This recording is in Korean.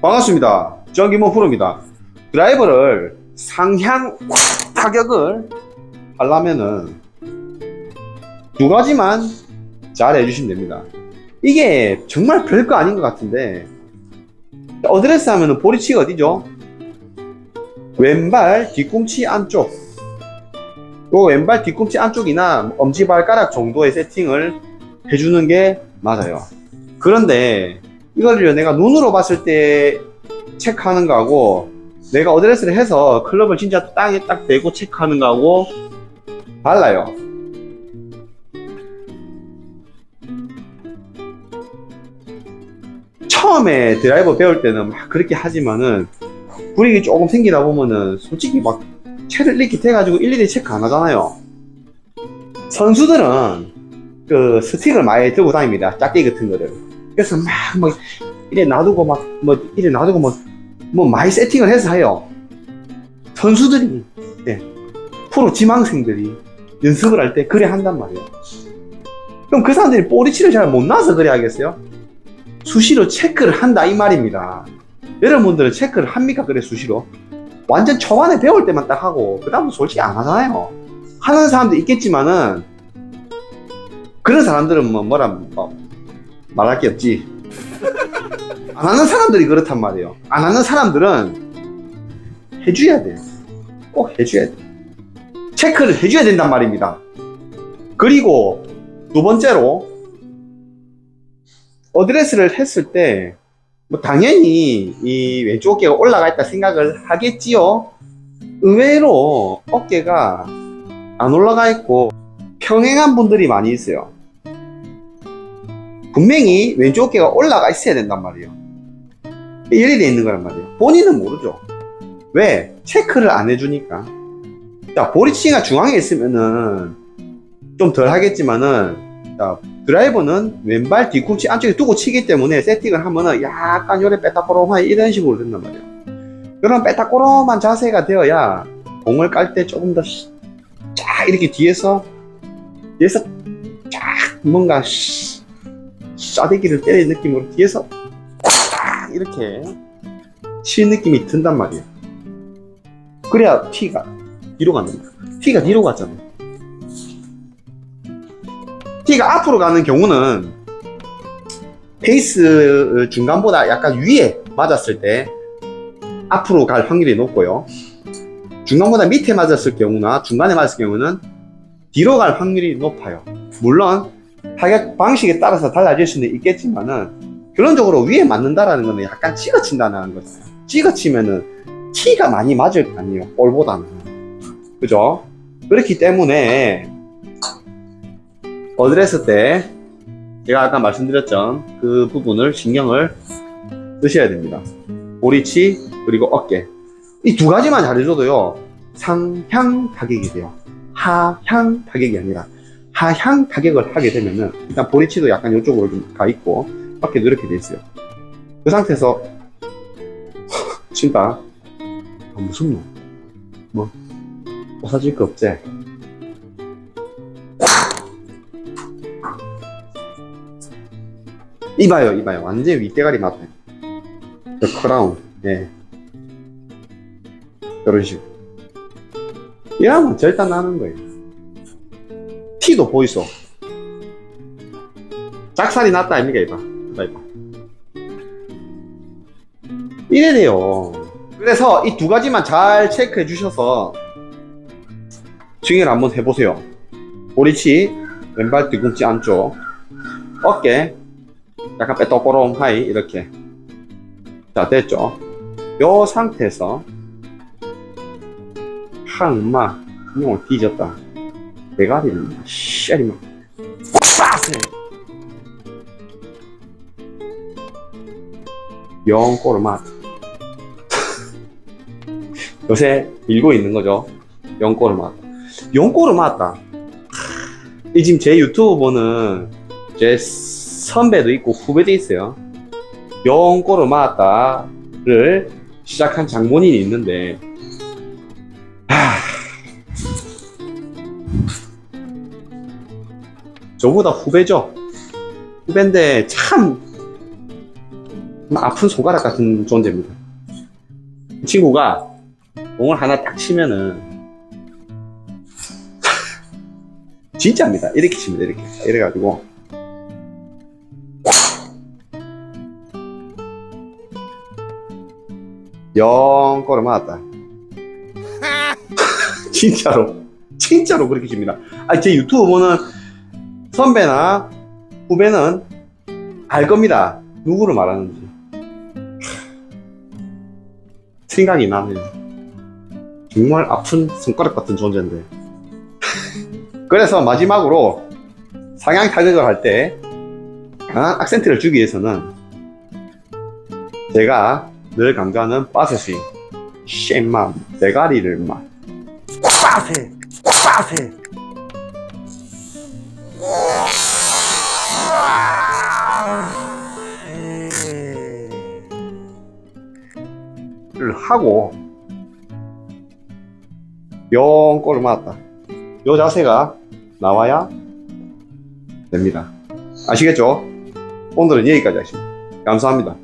반갑습니다. 정기모 프로입니다. 드라이버를 상향 타격을 하려면은 두 가지만 잘 해주시면 됩니다. 이게 정말 별거 아닌 것 같은데 어드레스 하면은 보리치가 어디죠? 왼발 뒤꿈치 안쪽 요 왼발 뒤꿈치 안쪽이나 엄지발가락 정도의 세팅을 해주는 게 맞아요. 그런데 이거를 내가 눈으로 봤을 때 체크하는 거하고 내가 어드레스를 해서 클럽을 진짜 땅에 딱 대고 체크하는 거하고 달라요. 처음에 드라이버 배울 때는 막 그렇게 하지만은 불이익이 조금 생기다 보면은 솔직히 막 채를 돼가지고 일일이 체크 안 하잖아요. 선수들은 그 스틱을 많이 들고 다닙니다. 짝대기 같은 거를. 그래서 막, 막, 이래 놔두고 막, 뭐, 이래 놔두고 뭐, 뭐 많이 세팅을 해서 해요. 선수들이, 예, 프로 지망생들이 연습을 할 때 그래 한단 말이에요. 그럼 그 사람들이 꼬리치를 잘 못 나서 그래 하겠어요? 수시로 체크를 한다 이 말입니다. 여러분들은 체크를 합니까? 그래 수시로? 완전 초반에 배울 때만 딱 하고 그 다음은 솔직히 안 하잖아요. 하는 사람도 있겠지만은 그런 사람들은 뭐 뭐라 뭐 말할 게 없지. 안 하는 사람들이 그렇단 말이에요. 안 하는 사람들은 해줘야 돼. 꼭 해줘야 돼. 체크를 해줘야 된단 말입니다. 그리고 두 번째로 어드레스를 했을 때, 뭐 당연히 이 왼쪽 어깨가 올라가 있다 생각을 하겠지요. 의외로 어깨가 안 올라가 있고 평행한 분들이 많이 있어요. 분명히 왼쪽 어깨가 올라가 있어야 된단 말이에요. 이래 돼 있는 거란 말이에요. 본인은 모르죠. 왜? 체크를 안 해주니까. 자, 보리치가 중앙에 있으면은 좀 덜 하겠지만은, 자, 드라이버는 왼발 뒤꿈치 안쪽에 두고 치기 때문에 세팅을 하면은 약간 요래 빼딱꼬롬하게 이런 식으로 된단 말이에요. 그런 빼딱꼬롬한 자세가 되어야 공을 깔 때 조금 더 쫙 이렇게 뒤에서 뒤에서 쫙 뭔가 씨- 싸대기를 때리는 느낌으로 뒤에서 쫙 이렇게 치는 느낌이 든단 말이에요. 그래야 티가 뒤로 간답니다. 티가 뒤로 갔잖아요. 티가 앞으로 가는 경우는 페이스 중간보다 약간 위에 맞았을 때 앞으로 갈 확률이 높고요. 중간보다 밑에 맞았을 경우나 중간에 맞았을 경우는 뒤로 갈 확률이 높아요. 물론 타격 방식에 따라서 달라질 수는 있겠지만은 결론적으로 위에 맞는다라는 거는 약간 찍어친다는 거잖아요. 찍어치면은 티가 많이 맞을 거 아니에요. 볼보다는. 그죠? 그렇기 때문에 어드레스 때 제가 아까 말씀드렸죠. 그 부분을 신경을 쓰셔야 됩니다. 보리치 그리고 어깨 이 두 가지만 잘해줘도요 상향 타격이 돼요. 하향 타격이 아니라 하향 타격을 하게 되면은 일단 보리치도 약간 이쪽으로 좀 가 있고 어깨도 이렇게 돼 있어요. 그 상태에서 친다. 아, 놈? 뭐 벗어질 거 없지? 이봐요, 이봐요. 완전 윗대가리 맞아요. 저 크라운, 예. 이런 식으로. 이러면 절단 나는 거예요. 티도 보이소. 짝살이 났다, 아닙니까, 이봐. 이봐, 이봐. 이래 돼요. 그래서 이 두 가지만 잘 체크해 주셔서 스윙을 한번 해보세요. 보리치, 왼발 뒤꿈치 안쪽, 어깨, 약간 빼떡꼬롱 하이 이렇게 자 됐죠 요 상태에서 항마 그냥 뒤졌다 대가리를 씨알이만 빠세 영꼬르 맛. 요새 밀고 있는 거죠? 영꼬르 맛. 영꼬르 맞다. 이 지금 제 유튜브 보는 제 선배도 있고 후배도 있어요. 영꼬를 맞다를 시작한 장본인이 있는데 저보다 후배죠. 후배인데 참 아픈 손가락 같은 존재입니다. 이 친구가 공을 하나 딱 치면은 진짜입니다. 이렇게 칩니다. 이렇게 이래 가지고 영 골을 맞았다. 진짜로 진짜로 그렇게 칩니다. 아, 제 유튜브 보는 선배나 후배는 알 겁니다. 누구를 말하는지. 생각이 나네요. 정말 아픈 손가락 같은 존재인데. 그래서 마지막으로 상향 타격을 할 때 강한 악센트를 주기 위해서는 제가 늘 강조하는 빠세 스윙. 쉔마 대가리를 막 빠세 빠세 하고 영 골을 맞았다. 요 자세가 나와야 됩니다. 아시겠죠? 오늘은 여기까지 하겠습니다. 감사합니다.